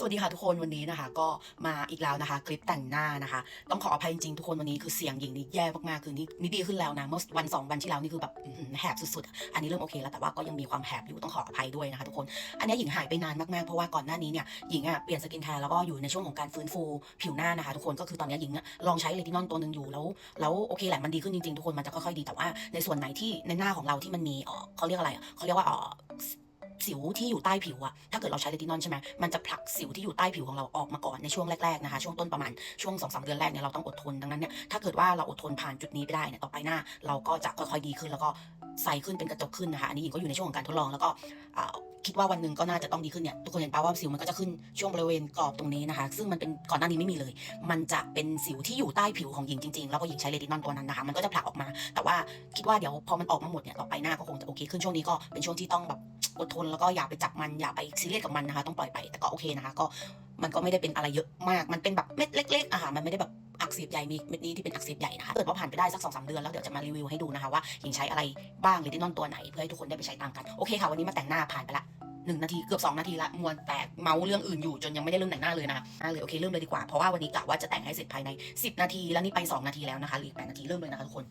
สวัสดีค่ะทุกคนวันนี้นะคะ ก็มาอีกแล้วนะคะ คลิปแต่งหน้านะคะ ต้องขออภัยจริงๆทุกคนวันนี้คือเสียงหญิงนี่แย่มากๆคือนี่นี่ดีขึ้นแล้วนะเมื่อวันสองวันที่แล้วนี่คือแบบแหบสุดๆ อันนี้เริ่มโอเคแล้วแต่ว่าก็ยังมีความแหบอยู่ต้องขออภัยด้วยนะคะทุกคน อันนี้หญิงหายไปนานมากๆเพราะว่าก่อนหน้านี้เนี่ยหญิงอะเปลี่ยนสกินแคร์แล้วก็อยู่ในช่วงของการฟื้นฟูผิวหน้านะคะ ทุกคนก็คือตอนนี้หญิงลองใช้เลตินอลตัวหนึ่งอยู่แล้วแล้วโอเคแหละมันดีขึ้นจริงๆทุกคนมันจะค่อยๆดีแต่ว่า ในส่วนไหนที่ในหน้าของเราที่มันมีเขาเรียกอะไรเขาเรียกว่าเออ สิวที่อยู่ใต้ผิวอะถ้าเกิดเราใช้เลตินอนใช่ไหมมันจะผลักสิวที่อยู่ใต้ผิวของเราออกมาก่อนในช่วงแรกๆนะคะช่วงต้นประมาณช่วงสองสามเดือนแรกเนี่ยเราต้องอดทนดังนั้นเนี่ยถ้าเกิดว่าเราอดทนผ่านจุดนี้ไปได้เนี่ยต่อไปหน้า เราก็จะค่อยๆดีขึ้นแล้วก็ ใสขึ้นเป็นกระจกขึ้นนะคะอันนี้หญิงก็อยู่ในช่วงของการทดลองแล้วก็คิดว่าวันหนึ่งก็น่าจะต้องดีขึ้นเนี่ยทุกคนเห็นป่าว่าสิวมันก็จะขึ้นช่วงบริเวณกรอบตรงนี้นะคะ ซึ่งมันเป็นก่อนหน้านี้ไม่มีเลย มันจะเป็นสิวที่อยู่ใต้ผิวของหญิงจริงๆ แล้วก็หญิงใช้เลตินอลตัวนั้นนะคะ มันก็จะผลักออกมา แต่ว่าคิดว่าเดี๋ยวพอมันออกมาหมดเนี่ยต่อไปหน้าก็คงจะโอเคขึ้นช่วงนี้ก็เป็นช่วงที่ต้องแบบอดทนแล้วก็อย่าไปจับมันอย่าไปซีเรียสกับมันนะคะ ต้องปล่อยไปแต่ก็โอเคนะคะ ก็มันก็ไม่ได้เป็นอะไรเยอะมาก มันเป็นแบบเม็ดเล็กๆอะค่ะมันไม่ได้แบบ อักเสบใหญ่มีเม็ดนี้ที่เป็นอักเสบใหญ่นะคะเกิดว่าผ่านไปได้สักสองสามเดือนแล้วเดี๋ยวจะมารีวิวให้ดูนะคะว่าหญิงใช้อะไรบ้างเลตินอลตัวไหนเพื่อให้ทุกคนได้ไปใช้ตามกันโอเคค่ะวันนี้มาแต่งหน้าผ่านไปละหนึ่งนาทีเกือบสองนาทีละมวนแตกเมาเรื่องอื่นอยู่จนยังไม่ได้เริ่มแต่งหน้าเลยนะคะอะเลยโอเคเริ่มเลยดีกว่าเพราะว่าวันนี้กะว่าจะแต่งให้เสร็จภายใน 10 นาทีแล้วนี่ไป 2 นาทีแล้วนะคะหลืออก8นาทีเริ่มเลยนะคะทุกคน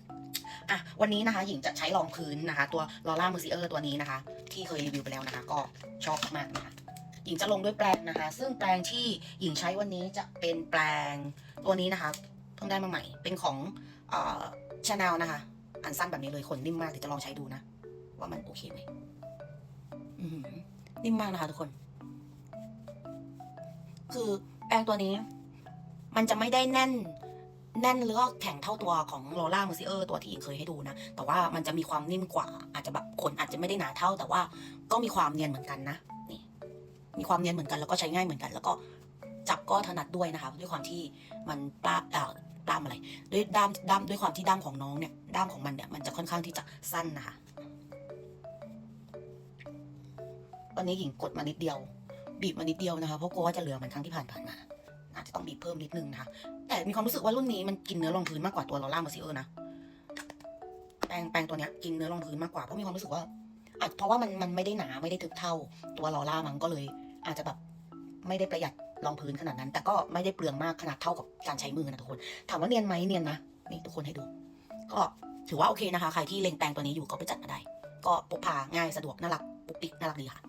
อะวันนี้นะคะหญิงจะใช้รองพื้นนะคะ ตัวลอร่าเมอร์ซิเออร์ตัวนี้นะคะ ที่เคยรีวิวไปแล้วนะคะ ก็ชอบมากนะคะหญิงจะลงด้วยแปรงนะคะ ซึ่งแปรงที่หญิงใช้วันนี้จะเป็นแปรง ตัวนี้นะคะเพิ่งได้มาใหม่ เป็นของชาแนลนะคะ อันสั้นแบบนี้เลยขนนิ่มมากเดี๋ยวจะลองใช้ดูนะ ว่ามันโอเคไหมนิ่มมากนะคะทุกคน คือแปรงตัวนี้ มันจะไม่ได้แน่นแน่นหรือว่าแข็งเท่าตัวของโลล่าเมอร์ซิเออร์ตัวที่หญิงเคยให้ดูนะ แต่ว่ามันจะมีความนิ่มกว่า อาจจะแบบขนอาจจะไม่ได้หนาเท่า แต่ว่าก็มีความเนียนเหมือนกันนะ นี่ มีความเนียนเหมือนกันแล้วก็ใช้ง่ายเหมือนกัน แล้วก็ จับก็ถนัดด้วยนะคะ ด้วยความที่มันปลาเอ่อด้ามอะไร ด้วยด้ามด้ามด้วยความที่ด้ามของน้องเนี่ยด้ามของมันเนี่ยมันจะค่อนข้างที่จะสั้นนะคะตอนนี้หญิงกดมานิดเดียว บีบมานิดเดียวนะคะเพราะกลัวว่าจะเหลือเหมือนครั้งที่ผ่านผ่านๆมาอาจจะต้องบีบเพิ่มนิดนึงนะคะแต่มีความรู้สึกว่ารุ่นนี้มันกินเนื้อรองพื้นมากกว่าตัวลอร่ามาซิเออร์นะแปรงแปรงตัวเนี้ยกินเนื้อรองพื้นมากกว่าเพราะมีความรู้สึกว่าอาจเพราะว่ามันมันไม่ได้หนาไม่ได้ทึบเท่าตัวลอร่ามันก็เลย อาจจะแบบไม่ได้ประหยัด รองพื้นขนาดนั้น แต่ก็ไม่ได้เปลืองมากขนาดเท่ากับการใช้มือนะทุกคน ถามว่าเนียนไหมเนียนนะนี่ทุกคนให้ดู ก็ถือว่าโอเคนะคะ ใครที่เล็งแปรงตัวนี้อยู่ก็ไปจัดมาได้ ก็พกพาง่ายสะดวกน่ารักปุ๊กปิ๊กน่ารักดีค่ะ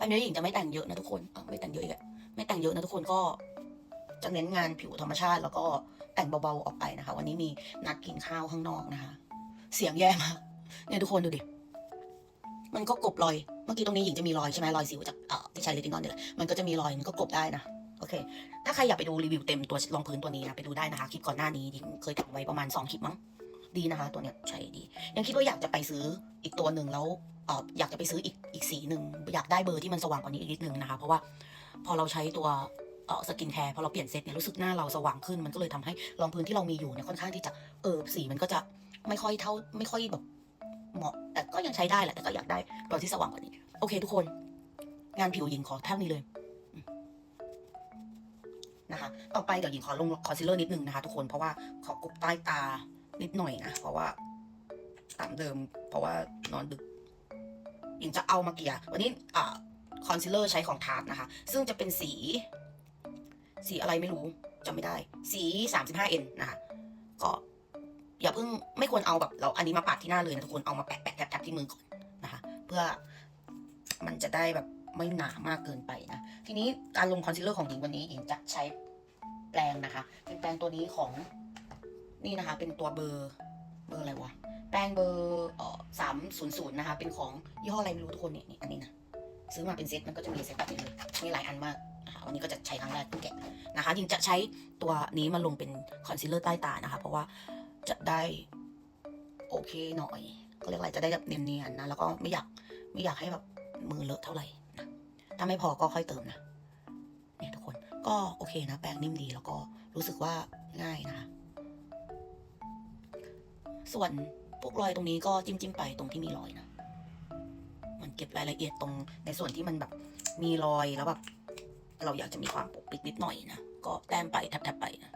อันนี้หญิงจะไม่แต่งเยอะนะทุกคนไม่แต่งเยอะอีกอะไม่แต่งเยอะนะทุกคนก็จะเน้นงานผิวธรรมชาติ แล้วก็แต่งเบาๆออกไปนะคะ วันนี้มีนัดกินข้าวข้างนอกนะคะ เสียงแย่มากเนี่ยทุกคนดูดิมันก็กบรอย มื่อกี้ตรงนี้หญิงจะมีรอยใช่ไหมรอยสิวจากเอ่อที่ใช้เลตินอลเนี่ยแหละมันก็จะมีรอยมันก็กลบได้นะโอเค ถ้าใครอยากไปดูรีวิวเต็มตัวรองพื้นตัวนี้นะไปดูได้นะคะคลิปก่อนหน้านี้หญิงเคยทำไว้ประมาณ 2คลิปมั้งดีนะคะ ตัวเนี้ยใช้ดี ยังคิดว่าอยากจะไปซื้ออีกตัวหนึ่งแล้วเอออยากจะไปซื้ออีกอีกสีหนึ่งอยากได้เบอร์ที่มันสว่างกว่านี้อีกนิดนึงนะคะ เพราะว่าพอเราใช้ตัวเออสกินแคร์พอเราเปลี่ยนเซตเนี่ยรู้สึกหน้าเราสว่างขึ้นมันก็เลยทำให้รองพื้นที่เรามีอยู่เนี่ยค่อนข้างที่จะเออสีมันก็จะไม่ค่อยเท่าไม่ค่อยแบบ เหมาะ แต่ก็ยังใช้ได้แหละ แต่ก็อยากได้เบอร์ที่สว่างกว่านี้ โอเค ทุกคน งานผิวหญิงขอเท่านี้เลยนะคะ ต่อไปเดี๋ยวหญิงขอลงคอนซีลเลอร์นิดนึงนะคะ ทุกคน เพราะว่าขอกบใต้ตานิดหน่อยนะ เพราะว่าตามเดิม เพราะว่านอนดึก หญิงจะเอามาเกียร์วันนี้อ่าคอนซีลเลอร์ใช้ของทาร์ตนะคะ ซึ่งจะเป็นสี สีอะไรไม่รู้จำไม่ได้ สี 35N นะคะ ก็ อย่าเพิ่งไม่ควรเอาแบบเราอันนี้มาปาดที่หน้าเลยนะทุกคนเอามาแปะแปะแทบที่มือก่อนนะคะ เพื่อมันจะได้แบบไม่หนามากเกินไปนะทีนี้การลงคอนซีลเลอร์ของหญิงวันนี้หญิงจะใช้แปรงนะคะ เป็นแปรงตัวนี้ของนี่นะคะ เป็นตัวเบอร์เบอร์อะไรวะแปรงเบอร์สามศูนย์ศูนย์นะคะ เป็นของยี่ห้ออะไรไม่รู้ทุกคนเนี่ยนี่อันนี้นะซื้อมาเป็นเซ็ตมันก็จะมีเซ็ตแบบนี้เลยมีหลายอันมากนะคะวันนี้ก็จะใช้ครั้งแรกเพิ่งแกะนะคะหญิงจะใช้ตัวนี้มาลงเป็นคอนซีลเลอร์ใต้ตานะคะ เพราะว่า จะได้โอเคหน่อยก็เรียกอะไรจะได้แบบเนียนๆนะแล้วก็ไม่อยากไม่อยากให้แบบมือเลอะเท่าไหร่นะถ้าไม่พอก็ค่อยเติมนะเนี่ยทุกคนก็โอเคนะ แปรงนิ่มดีแล้วก็รู้สึกว่าง่ายนะคะส่วนพวกรอยตรงนี้ก็จิ้มจิ้มๆไปตรงที่มีรอยนะมันเก็บรายละเอียดตรงในส่วนที่มันแบบมีรอยแล้วแบบเราอยากจะมีความปกปิดนิดหน่อยนะก็แต้มไปแทบๆไปนะ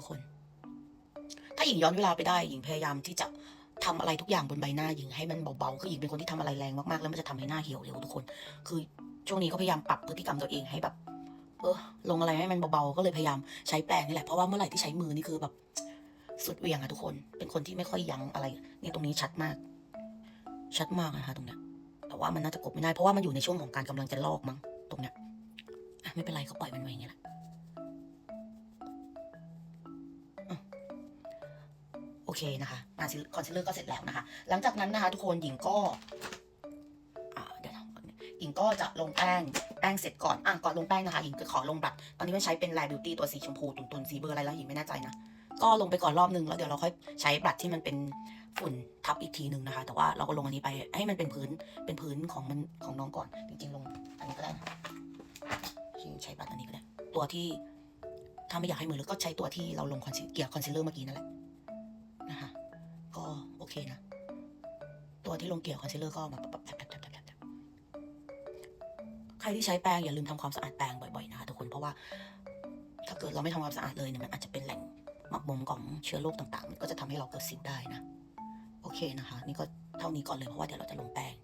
ทุกคน ถ้าหญิงย้อนเวลาไปได้ หญิงพยายามที่จะทำอะไรทุกอย่างบนใบหน้าหญิงให้มันเบาๆ คือหญิงเป็นคนที่ทำอะไรแรงมากๆ แล้วมันจะทำให้หน้าเหี่ยวเร็วทุกคน คือช่วงนี้ก็พยายามปรับพฤติกรรมตัวเองให้แบบ เออ ลงอะไรให้มันเบาๆ ก็เลยพยายามใช้แปรงนี่แหละ เพราะว่าเมื่อไหร่ที่ใช้มือนี่คือแบบ สุดเวียงอะทุกคน เป็นคนที่ไม่ค่อยยั้งอะไรนี่ตรงนี้ชัดมาก ชัดมากนะคะตรงเนี้ย แต่ว่ามันน่าจะกบไม่ได้ เพราะว่ามันอยู่ในช่วงของการกำลังจะลอกมั้ง ตรงเนี้ย อะไม่เป็นไรก็ปล่อยมันไว้อย่างเงี้ยแหละอะ อเคนะคะมาคอนซีลเลอร์ก็เสร็จแล้วนะคะ หลังจากนั้นนะคะ ทุกคนหญิงก็เดี๋ยวหญิงก็จะลงแป้งแป้งเสร็จก่อนอะก่อนลงแป้งนะคะหญิงก็ขอลงบัตรตอนนี้มันใช้เป็นแลบิวตี้ตัวสีชมพูตุนๆสีเบอร์อะไรแล้วหญิงไม่แน่ใจนะก็ลงไปก่อนรอบนึงแล้วเดี๋ยวเราค่อยใช้บัตรที่มันเป็นฝุ่นทับอีกทีหนึ่งนะคะ แต่ว่าเราก็ลงอันนี้ไปให้มันเป็นพื้นเป็นพื้นของมันของน้องก่อน จริง ๆ ลงอันนี้ก็ได้นะจริงใช้บัตรอันนี้ก็ได้ตัวที่ถ้าไม่อยากให้มือลึกก็ใช้ตัวที่เราลงคอนซีเกียร์คอนซีลเลอร์เมื่อกี้นั่นแหละ เคนะ ตัวที่ลงเกี่ยร์คอนซีลเลอร์ก็มาปรับแทบใครที่ใช้แป้งอย่าลืมทำความสะอาดแป้งบ่อยๆนะคะทุกคนเพราะว่าถ้าเกิดเราไม่ทำความสะอาดเลยเนี่ยมันอาจจะเป็นแหล่งหมักหมมของเชื้อโรคต่างๆ มันก็จะทำให้เราเกิดสิวได้นะ โอเคนะคะ นี่ก็เท่านี้ก่อนเลยเพราะว่าเดี๋ยวเราจะลงแป้ง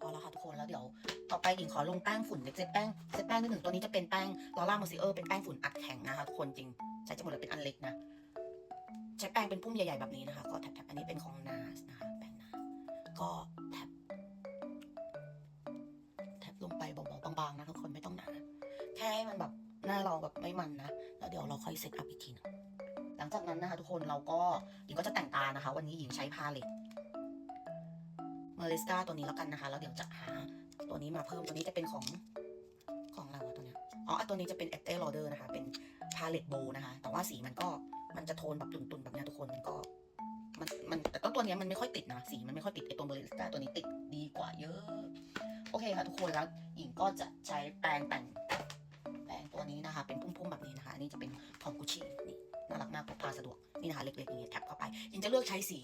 พอแล้วค่ะทุกคนแล้วเดี๋ยวต่อไปหญิงขอลงแป้งฝุ่นเซ็ตแป้งเซ็ตแป้งนิดหนึ่งตัวนี้จะเป็นแป้งลอร่าโมซิเออร์เป็นแป้งฝุ่นอัดแข็งนะคะทุกคนจริงใช้จะหมดเลยเป็นอันเล็กนะ ใช้แป้งเป็นพุ่มใหญ่ๆแบบนี้นะคะ ก็แท็บๆอันนี้เป็นของนาสนะคะแป้งนาก็แท็บแท็บลงไปเบาๆบางๆนะทุกคนไม่ต้องหนาแค่ให้มันแบบหน้าเราแบบไม่มันนะแล้วเดี๋ยวเราค่อยเซตอัพอีกทีหนึงหลังจากนั้นนะคะทุกคนเราก็หญิงก็จะแต่งตานะคะ วันนี้หญิงใช้พาเลตเมอริสกาตัวนี้แล้วกันนะคะแล้วเดี๋ยวจะหาตัวนี้มาเพิ่มตัวนี้จะเป็นของของอะไรวะตัวเนี้ยอ๋ออะตัวนี้จะเป็น e t e l o d e r นะคะ เป็นพาเลตโบนะคะ แต่ว่าสีมันก็ มันจะโทนแบบตุนๆแบบเนี้ยทุกคนมันก็ มันมันแต่ก็ตัวเนี้ยมันไม่ค่อยติดนะสีมันไม่ค่อยติดไอตัวเมอริสกาตัวนี้ติดดีกว่าเยอะ โอเคค่ะทุกคนแล้วหญิงก็จะใช้แปรงแต่งแปรงตัวนี้นะคะ เป็นพุ่มๆแบบนี้นะคะนี่จะเป็นของกุชชี่นี่น่ารักมากพกพาสะดวกนี่นะคะเล็กๆอย่างเงี้ยแท็บเข้าไปยิงจะเลือกใช้สี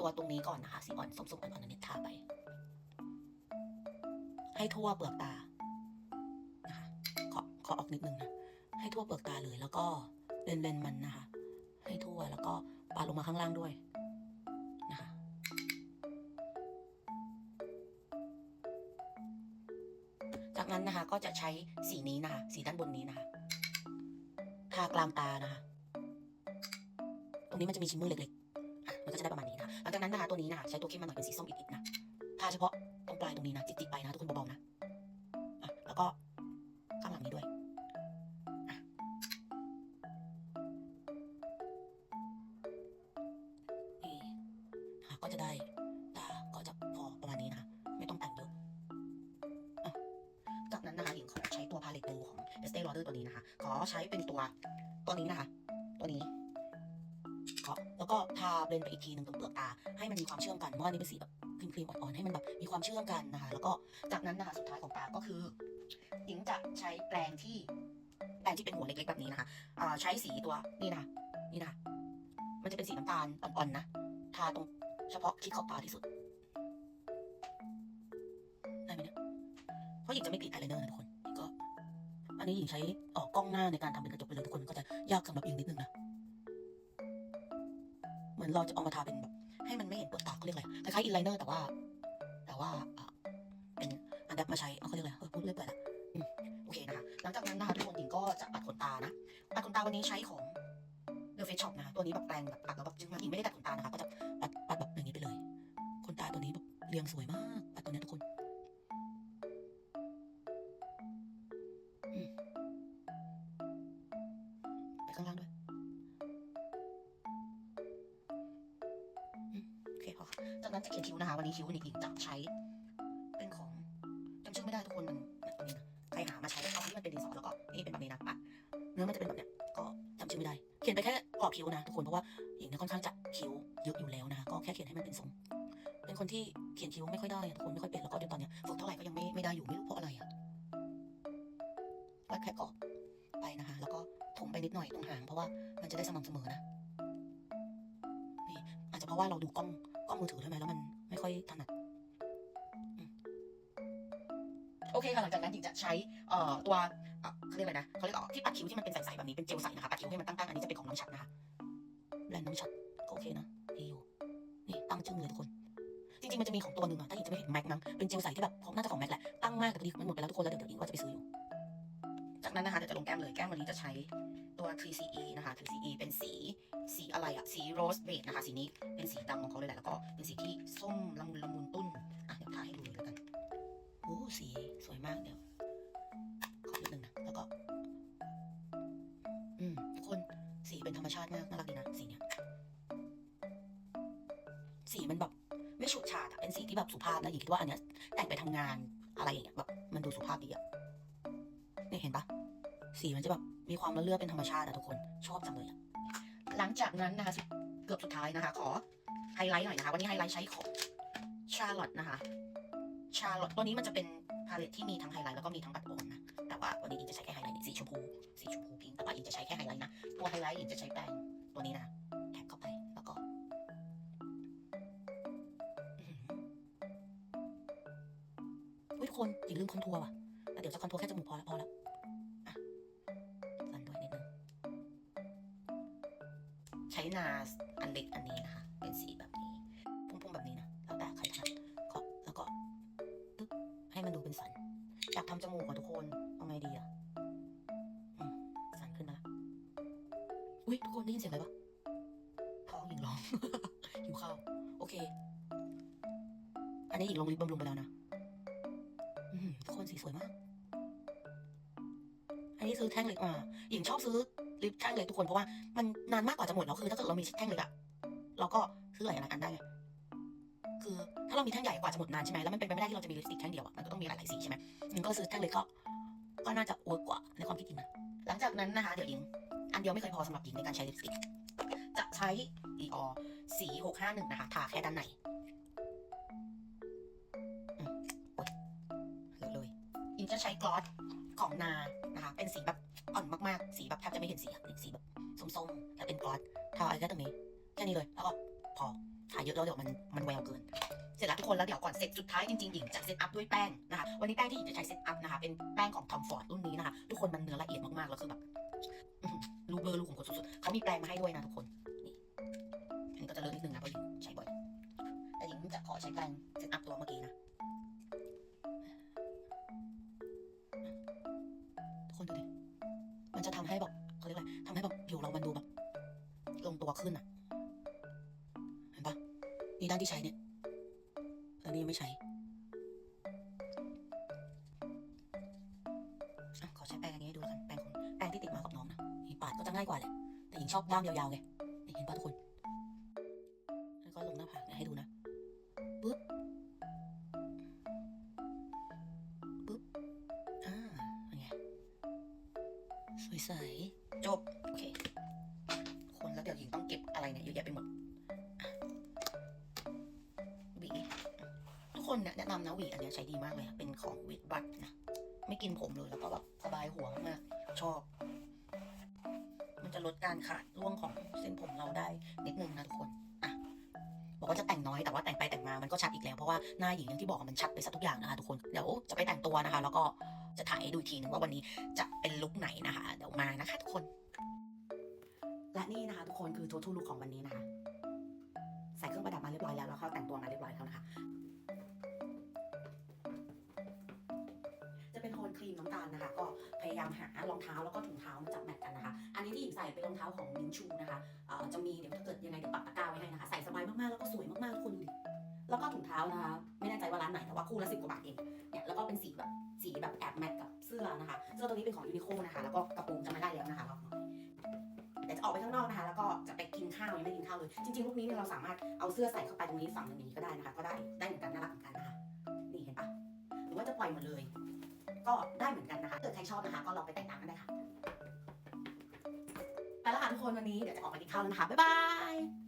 ตัวตรงนี้ก่อนนะคะ สีอ่อนส้มๆอ่อนๆอันนี้ทาไป ให้ทั่วเปลือกตานะคะขอขอออกนิดนึงนะให้ทั่วเปลือกตาเลยแล้วก็เลนเลนมันนะคะ ให้ทั่วแล้วก็ปาดลงมาข้างล่างด้วยนะคะจากนั้นนะคะก็จะใช้สีนี้นะคะสีด้านบนนี้นะคะทากลางตานะคะตรงนี้มันจะมีชิ้นมือเล็กๆมันก็จะได้ประมาณนี้นะหลังจากนั้นนะคะตัวนี้นะคะใช้ตัวเข้มมาหน่อยเป็นสีส้มอีกนิดนะทาเฉพาะตรงปลายตรงนี้นะจิกๆไปนะทุกคนเบาๆนะะแล้วก็ ก็ทาเบลนไปอีกทีหนึ่งตรงเปลือกตา ให้มันมีความเชื่อมกันเพราะว่านี่เป็นสีแบบครีมๆอ่อนๆให้มันแบบมีความเชื่อมกันนะคะ แล้วก็จากนั้นนะคะสุดท้ายของตาก็คือหญิงจะใช้แปรงที่แปรงที่เป็นหัวเล็กๆแบบนี้นะคะใช้สีตัวนี่นะนี่นะคะมันจะเป็นสีน้ำตาลอ่อนๆนะทาตรงเฉพาะที่ขอบตาที่สุดได้ไหมเนี่ยเพราะหญิงจะไม่ติดอายไลเนอร์นะทุกคนก็ อันนี้หญิงใช้ออกกล้องหน้าในการทำเป็นกระจกไปเลยทุกคนก็จะยากสำหรับหญิงนิดนึงนะ เหมือนเราจะเอามาทาเป็นแบบให้มันไม่เห็นเปลือกตาเขาเรียกอะไรคล้ายๆอินไลเนอร์แต่ว่า แต่ว่าอะเป็นอันดับมาใช้เอาเขาเรียกอะไรเออพูดเรื่อยเปื่อยละอืมโอเคนะคะ หลังจากนั้นนะคะทุกคนหญิงก็จะปัดขนตานะปัดขนตาวันนี้ใช้ของ The Face Shop นะคะตัวนี้แบบแปรงแบบปัดแล้วแบบจึงมากหญิงไม่ได้ตัดขนตานะคะก็จะปัดปัดแบบอย่างนี้ไปเลยขนตาตัวนี้แบบเรียงสวยมากปัดตัวนี้ทุกคนไปข้างล่างด้วย นั้นจะเขียนคิ้วนะคะ วันนี้คิ้วหนิงจะใช้ เป็นของจำชื่อไม่ได้ทุกคนมันเนี่ยตัวนี้นะใครหามาใช้เอาที่มันเป็นดินสอแล้วก็นี่เป็นแบบนี้นะปะเนื้อมันจะเป็นแบบเนี้ยก็จำชื่อไม่ได้ เขียนไปแค่ขอบคิ้วนะทุกคนเพราะว่าหญิงเนี่ยค่อนข้างจะคิ้วเยอะอยู่แล้วนะคะก็แค่เขียนให้มันเป็นทรงเป็นคนที่เขียนคิ้วไม่ค่อยได้ทุกคนไม่ค่อยเป็นแล้วก็จนตอนเนี้ยฝึกเท่าไหร่ก็ยังไม่ไม่ได้อยู่ไม่รู้เพราะอะไรอะก็แค่กรอบไปนะคะ แล้วก็ถมไปนิดหน่อยตรงหางเพราะว่ามันจะได้สม่ำเสมอนะนี่อาจจะเพราะว่าเราดูกล้อง กล้องมือถือด้วยไหมแล้วมันไม่ค่อยถนัดอืมโอเคค่ะหลังจากนั้นหญิงจะใช้เอ่อตัวเอ่อเขาเรียกอะไรนะเขาเรียกอ๋อที่ปัดคิ้วที่มันเป็นใสๆแบบนี้เป็นเจลใสนะคะปัดคิ้วให้มันตั้งๆอันนี้จะเป็นของน้องชัดนะคะแบรนด์น้องชัดก็โอเคนะดีอยู่เลยทุกคนจริงๆมันจะมีของตัวหนึ่งอะถ้าหญิงจะไม่เห็นแม็กมั้งเป็นเจลใสที่แบบของน่าจะของแม็กแหละตั้งมากแต่พอดีมันหมดไปแล้วทุกคนแล้วเดี๋ยวเดี๋ยวหญิงว่าจะไปซื้ออยู่ จากนั้นนะคะเดี๋ยวจะลงแก้มเลยแก้มวันนี้จะใช้ตัว 3CE นะคะ 3CE เป็นสี สีอะไรอะสีโรสเบดนะคะ สีนี้เป็นสีดำของเขาเลยแหละแล้วก็เป็นสีที่ส้มละมุนละมุนตุ้นอะเดี๋ยวทาให้ดูเลยแล้วกันโอ้สีสวยมากเดี๋ยวขอนิดนึงนะแล้วก็ อืมทุกคนสีเป็นธรรมชาติมากน่ารักดีนะสีเนี้ยสีมันแบบไม่ฉูดฉาดอะเป็นสีที่แบบสุภาพนะหญิงคิดว่าอันเนี้ยแต่งไปทำงานอะไรอย่างเงี้ยแบบมันดูสุภาพดีอะเนี่ยเห็นปะสีมันจะแบบมีความละเลือดเป็นธรรมชาติอะทุกคนชอบจังเลยอะ หลังจากนั้นนะคะเกือบสุดท้ายนะคะ ขอไฮไลท์หน่อยนะคะ วันนี้ไฮไลท์ใช้ของชาร์ลอตนะคะ ชาร์ลอตตัวนี้มันจะเป็นพาเลตที่มีทั้งไฮไลท์แล้วก็มีทั้งบัตรโอนนะ แต่ว่าวันนี้อิงจะใช้แค่ไฮไลท์สีชมพู สีชมพูพิงค์แต่ว่าอิงจะใช้แค่ไฮไลท์นะ ตัวไฮไลท์อิงจะใช้แป้งตัวนี้นะแท็กเข้าไปแล้วก็อื้อหือเฮ้ยทุกคนอิงลืมคอนทัวร์ว่ะแล้วเดี๋ยวจะคอนทัวร์แค่จมูกพอแล้วพอแล้ว นาอันเล็กอันนี้นะคะ เป็นสีแบบนี้ พุ่งๆแบบนี้นะ แล้วแต่ใครถนัดก็แล้วก็ตึ๊บให้มันดูเป็นสัน อยากทำจมูกอะทุกคน เอาไงดีอะสันขึ้นมาละอุ้ยทุกคนได้ยินเสียงอะไรปะท้องหญิงร้องหิวข้าว โอเค อันนี้หญิงลงลิปบำรุงไปแล้วนะทุกคนสีสวยมาก อันนี้ซื้อแท่งเล็กมาหญิงชอบซื้อ ลิปแท่งเล็กทุกคนเพราะว่ามันนานมากกว่าจะหมดแล้วคือ ถ้าเกิดเรามีแท่งเล็กอะเราก็ซื้อหลายอันได้ไงคือถ้าเรามีแท่งใหญ่กว่าจะหมดนานใช่ไหมแล้วมันเป็นไปไม่ได้ที่เราจะมีลิปสติกแท่งเดียวอะมันก็ต้องมีหลายๆสีใช่ไหมอิงก็ซื้อแท่งเล็กก็ก็น่าจะเวิร์กกว่าในความคิดหญิงนะหลังจากนั้นนะคะเดี๋ยวหญิงอันเดียวไม่เคยพอสำหรับหญิงในการใช้ลิปสติกจะใช้ Dior สี651นะคะทาแค่ด้านในอืมโอ๊ยเลอเลยหญิงจะใช้กลอสของนานะคะเป็นสีแบบ อ่อนมากๆ สีแบบแทบจะไม่เห็นสีอะสีแบบส้มๆแล้วเป็นกลอสทาอะไรแค่ตรงนี้ แค่นี้เลย แล้วก็พอทาเยอะแล้วเดี๋ยวมันมันแววเกิน เสร็จแล้วทุกคนแล้วเดี๋ยวก่อนเสร็จสุดท้ายจริงๆหญิงจะเซตอัพด้วยแป้งนะคะวันนี้แป้งที่หญิงจะใช้เซตอัพนะคะเป็นแป้งของทอมฟอร์ดรุ่นนี้นะคะทุกคนมันเนื้อละเอียดมากๆแล้วคือแบบรูเบอร์รูขุมขนสุดๆเขามีแปรงมาให้ด้วยนะทุกคนนี่อันนี้ก็จะเลอะนิดนึงนะเพราะหญิงใช้บ่อยแต่หญิงจะขอใช้แปรงเซตอัพตัวเมื่อกี้นะ ให้แบบเขาเรียกอะไรทำให้แบบผิวเรามันดูแบบลงตัวขึ้นอะ เห็นปะนี่ด้านที่ใช้เนี่ยแล้วนี่ยังไม่ใช้อ่ขอใช้แปรงอันนี้ให้ดูแล้วกันแปรงของแปรงที่ติดมากับน้องนะนี่ปาดก็จะง่ายกว่าแหละแต่หญิงชอบด้ามยาวๆไงนี่เห็นปะทุกคน คนเนี่ยแนะนำนะหวีอันนี้ใช้ดีมากเลยเป็นของวิดบัตนะไม่กินผมเลยแล้วก็แบบสบายหัวมากชอบ มันจะลดการขาดร่วงของเส้นผมเราได้นิดนึงนะทุกคนอะบอกว่าจะแต่งน้อยแต่ว่าแต่งไปแต่งมามันก็ชัดอีกแล้วเพราะว่าหน้าหญิงอย่างที่บอกมันชัดไปซะทุกอย่างนะคะทุกคนเดี๋ยวจะไปแต่งตัวนะคะ แล้วก็จะถ่ายให้ดูทีนึงว่าวันนี้จะเป็นลุคไหนนะคะเดี๋ยวมานะคะทุกคน และนี่นะคะ ทุกคนคือทัวทูลุคของวันนี้นะคะใส่เครื่องประดับมาเรียบร้อยแล้วแล้วก็แต่งตัวมาเรียบร้อยแล้วนะคะ นครีมน้ำตาลนะคะ ก็พยายามหารองเท้าแล้วก็ถุงเท้ามาจับแมทกันนะคะ อันนี้ที่หญิงใส่เป็นรองเท้าของมินชูนะคะเอ่อจะมีเดี๋ยวถ้าเกิดยังไงเดี๋ยวปักตะกร้าไว้ให้นะคะ ใส่สบายมากๆแล้วก็สวยมากๆทุกคนดูดิแล้วก็ถุงเท้านะคะไม่แน่ใจว่าร้านไหนแต่ว่าคู่ละสิบกว่าบาทเองเนี่ยแล้วก็เป็นสีแบบสีแบบแอบแมทกับเสื้อนะคะเสื้อตัวนี้เป็นของยูนิโคนะคะ แล้วก็กระโปรงจะไม่ได้แล้วนะคะรอบหน่อยเดี๋ยวจะออกไปข้างนอกนะคะ แล้วก็จะไปกินข้าวยังไม่กินข้าวเลย จริงๆลุคนี้เนี่ยเราสามารถเอาเสื้อใส่เข้าไปตรงนี้ฝั่งหนึงอย่างนี้ก็ได้นะคะ ก็ได้ได้เหมือนกันน่ารักเหมือนกันนะคะนี่เห็นปะหรือว่าจะปล่อยหมดเลย ก็ได้เหมือนกันนะคะเกิดใครชอบนะคะ ก็ลองไปแต่งตามกันได้ค่ะไปแล้วค่ะทุกคนวันนี้เดี๋ยวจะออกไปกินข้าวแล้วนะคะบ๊ายบาย